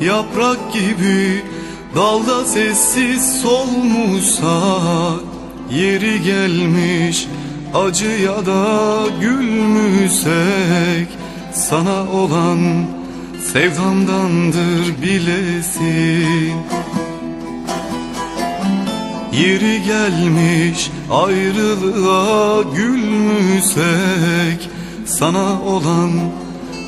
Yaprak gibi dalda sessiz solmuşsak Yeri gelmiş acıya da gülmüşsek Sana olan sevdamdandır bilesin. Yeri gelmiş ayrılığa gülmüşsek Sana olan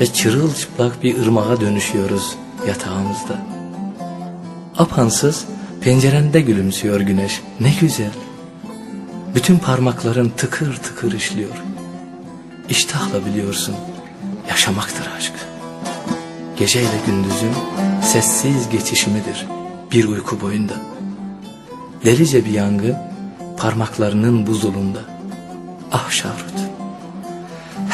ve çırılçıplak bir ırmağa dönüşüyoruz yatağımızda. Apansız pencerende gülümsüyor güneş ne güzel. Bütün parmakların tıkır tıkır işliyor. İştahla biliyorsun yaşamaktır aşk. Geceyle gündüzün sessiz geçişimidir bir uyku boyunda. Delice bir yangın parmaklarının buzulunda. Ah Şahrut,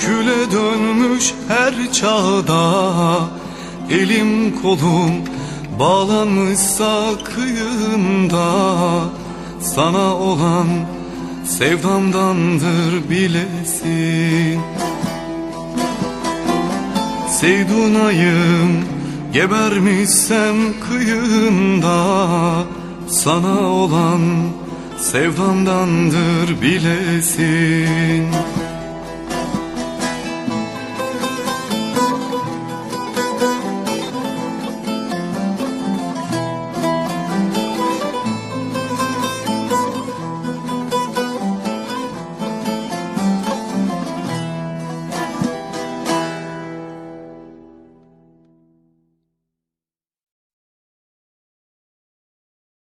küle dönmüş her çağda. Elim kolum bağlanmışsa kıyında Sana olan sevdamdandır bilesin. Seydunayım gebermişsem kıyında Sana olan sevdamdandır bilesin